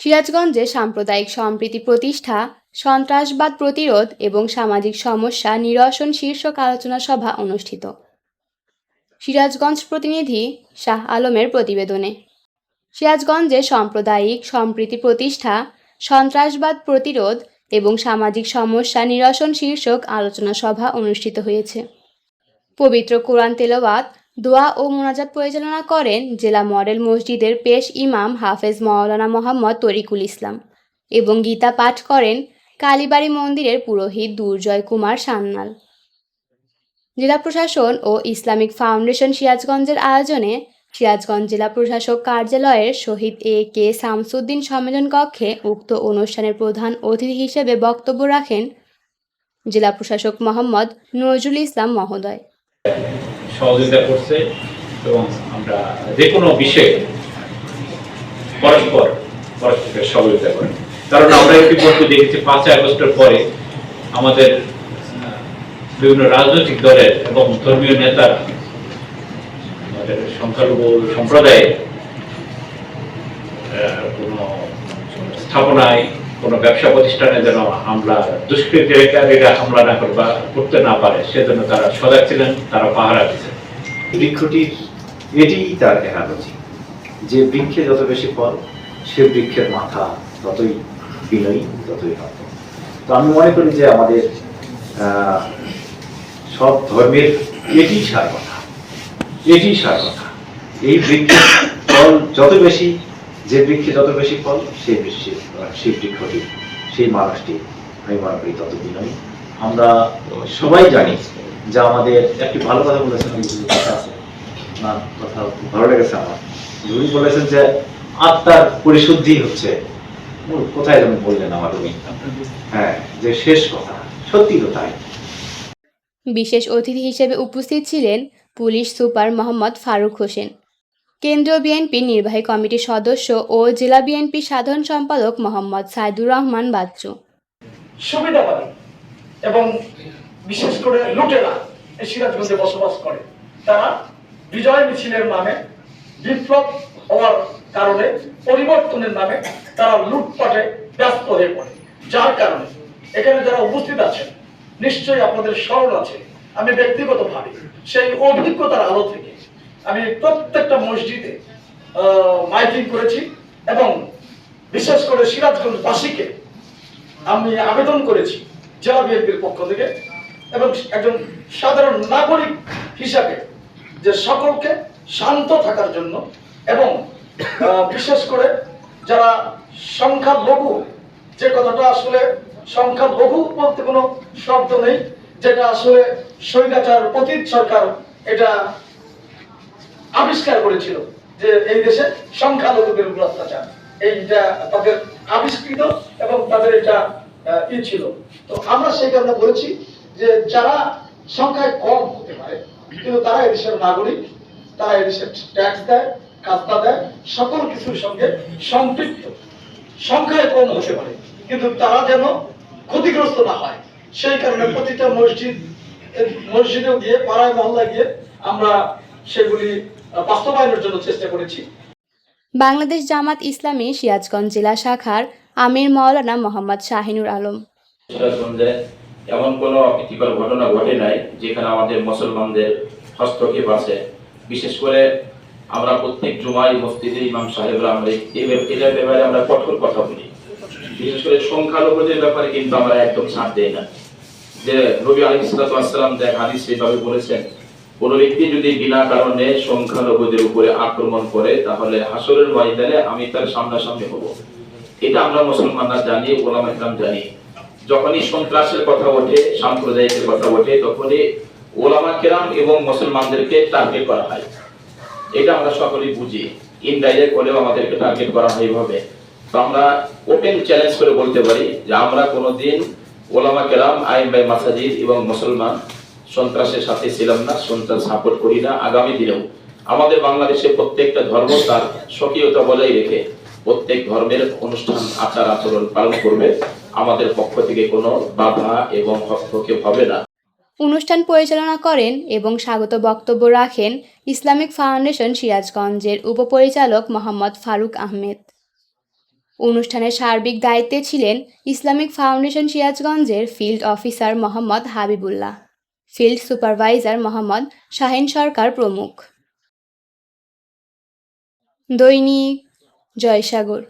সিরাজগঞ্জে সাম্প্রদায়িক সম্প্রীতি প্রতিষ্ঠা, সন্ত্রাসবাদ প্রতিরোধ এবং সামাজিক সমস্যা নিরসন শীর্ষক আলোচনা সভা অনুষ্ঠিত। সিরাজগঞ্জ প্রতিনিধি শাহ আলমের প্রতিবেদনে। সিরাজগঞ্জে সাম্প্রদায়িক সম্প্রীতি প্রতিষ্ঠা, সন্ত্রাসবাদ প্রতিরোধ এবং সামাজিক সমস্যা নিরসন শীর্ষক আলোচনা সভা অনুষ্ঠিত হয়েছে। পবিত্র কোরআন তেলাওয়াত দোয়া ও মোনাজাত পরিচালনা করেন জেলা মডেল মসজিদের পেশ ইমাম হাফেজ মাওলানা মোহাম্মদ তরিকুল ইসলাম এবং গীতা পাঠ করেন কালীবাড়ি মন্দিরের পুরোহিত দুর্জয় কুমার সান্যাল জেলা প্রশাসন ও ইসলামিক ফাউন্ডেশন সিরাজগঞ্জের আয়োজনে সিরাজগঞ্জ জেলা প্রশাসক কার্যালয়ের শহীদ এ কে শামসুদ্দিন সম্মেলন কক্ষে উক্ত অনুষ্ঠানের প্রধান অতিথি হিসেবে বক্তব্য রাখেন জেলা প্রশাসক মোহাম্মদ নজরুল ইসলাম মহোদয়। সহযোগিতা করছে এবং আমরা যে কোনো বিষয়ে পরস্পর পরস্পরের সহযোগিতা করি। কারণ আমরা ইতিমধ্যে দেখেছি, পাঁচই আগস্টের পরে আমাদের বিভিন্ন রাজনৈতিক দলের এবং ধর্মীয় নেতার আমাদের সংখ্যালঘু সম্প্রদায়ে কোনো স্থাপনায়, কোনো ব্যবসা প্রতিষ্ঠানে যেন হামলা, দুষ্কৃতিকারীরা হামলা না করবা করতে না পারে, সেজন্য তারা সজাগ ছিলেন, তারা পাহারা দিচ্ছেন বৃক্ষটির এটিই তার অ্যানালজি যে বৃক্ষে যত বেশি ফল, সে বৃক্ষের মাথা ততই বিনয়ী, ততই নত তো আমি মনে করি যে আমাদের সব ধর্মের এটি সার কথা। এটি সার কথা। এই বৃক্ষের ফল যত বেশি, যে বৃক্ষে যত বেশি ফল, সেই বৃক্ষে, সেই বৃক্ষটি, সেই মানুষটি, আমি মনে করি তত বিনয়ী। আমরা সবাই জানি যে আমাদের একটি ভালো কথা বলেছেন যে কথা ভালো লেগেছে আমার। উনি বলেছেন যে আত্মার পরিশুদ্ধি হচ্ছে কোথায় যেন বললেন আমার উনি। হ্যাঁ যে শেষ কথা। সত্যি তো তাই। বিশেষ অতিথি হিসেবে উপস্থিত ছিলেন পুলিশ সুপার মোহাম্মদ ফারুক হোসেন। কেন্দ্রীয় বিএনপির নির্বাহী কমিটির সদস্য ও জেলা বিএনপির সাধারণ সম্পাদক মোহাম্মদ সাইদুর রহমান বাচ্চু। সুবিধাবাদী এবং বিশেষ করে লুটেরা সিরাজগঞ্জে বসবাস করে। তারা বিজয় মিছিলের নামে, বিপ্লব হওয়ার কারণে, পরিবর্তনের নামে তারা লুটপাটে ব্যস্ত হয়ে পড়ে। যার কারণে এখানে যারা উপস্থিত আছেন, নিশ্চয়ই আপনাদের স্মরণ আছে, আমি ব্যক্তিগতভাবে সেই অভিজ্ঞতার আলো থেকে আমি প্রত্যেকটা মসজিদে মাইকিং করেছি এবং বিশেষ করে সিরাজগঞ্জবাসীকে আমি আবেদন করেছি জেলা বিএনপির পক্ষ থেকে এবং একজন সাধারণ নাগরিক হিসাবে যে সকলকে শান্ত থাকার জন্য এবং বিশেষ করে যারা সংখ্যালঘু, যে কথাটা আসলে সংখ্যালঘু বলতে কোনো শব্দ নেই, যেটা আসলে স্বৈরাচার পতীত সরকার এটা আবিষ্কার করেছিল যে এই দেশে সংখ্যালঘুদের উপর অত্যাচার। এইটা তাদের আবিষ্কৃত এবং তাদের এটা ই ছিল। তো আমরা সেই কারণে বলেছি যে যারা সংখ্যায় কম হতে পারে কিন্তু তারা এদেশের নাগরিক তারা এদেশের ট্যাক্স দেয় কাজটা দেয় সকল কিছুর সঙ্গে সম্পৃক্ত। সংখ্যায় কম হতে পারে কিন্তু তারা যেন ক্ষতিগ্রস্ত না হয়। সেই কারণে প্রতিটা মসজিদ মসজিদেও গিয়ে পাড়ায় মহল্লায় গিয়ে আমরা সেগুলি বাস্তবায়নের জন্য চেষ্টা করেছি। বাংলাদেশ জামাত ইসলামী সিরাজগঞ্জ জেলা শাখার আমির মাওলানা মোহাম্মদ শাহিনুর আলম। সিরাজগঞ্জে এমন কোনো অপ্রীতিকর ঘটনা ঘটে নাই যেখানে আমাদের মুসলমানদের হস্তক্ষেপ আছে বিশেষ করে আমরা প্রত্যেক জুমাই মসজিদে ইমাম সাহেবরা আমরা এটার ব্যাপারে আমরা কঠোর কথা বলি। বিশেষ করে সংখ্যালঘুদের ব্যাপারে কিন্তু আমরা একদম ছাড় দেই না। যে নবী আলী সালাম যে হাদিস সেভাবে বলেছেন, কোন ব্যক্তি যদি বিনা কারণে সংখ্যালঘুদের উপরে আক্রমণ করে, তাহলে হাসরের ময়দানে আমি তার সামনাসামনি হব। এটা আমরা মুসলমানরা জানি ওলামা ইসলাম জানি। যখনই সন্ত্রাসের কথা ওঠে, সাম্প্রদায়িকের কথা ওঠে, তখনই ওলামা কেরাম এবং মুসলমানদেরকে টার্গেট করা হয়। এটা আমরা সকলেই বুঝি। ইনডাইরেক্ট হলেও আমাদেরকে টার্গেট করা হয় এইভাবে তো আমরা ওপেন চ্যালেঞ্জ করে বলতে পারি যে আমরা কোনোদিন ওলামা কেরাম আইন বাই মাসাজিদ এবং মুসলমান সন্ত্রাসের সাথে ছিলাম না, সন্ত্রাস সাপোর্ট করি না আগামী দিনেও। আমাদের বাংলাদেশে প্রত্যেকটা ধর্ম তার স্বকীয়তা বজায় রেখে প্রত্যেক ধর্মের অনুষ্ঠান, আচার আচরণ পালন করবে। আমাদের পক্ষ থেকে কোনো বাধা এবং হস্তক্ষেপ হবে না। অনুষ্ঠান পরিচালনা করেন এবং স্বাগত বক্তব্য রাখেন ইসলামিক ফাউন্ডেশন সিরাজগঞ্জের উপপরিচালক মোহাম্মদ ফারুক আহমেদ। অনুষ্ঠানের সার্বিক দায়িত্বে ছিলেন ইসলামিক ফাউন্ডেশন সিরাজগঞ্জের field officer Mohammad Habibullah, field supervisor Mohammad Shahin Sarkar প্রমুখ। দৈনিক জয়সাগর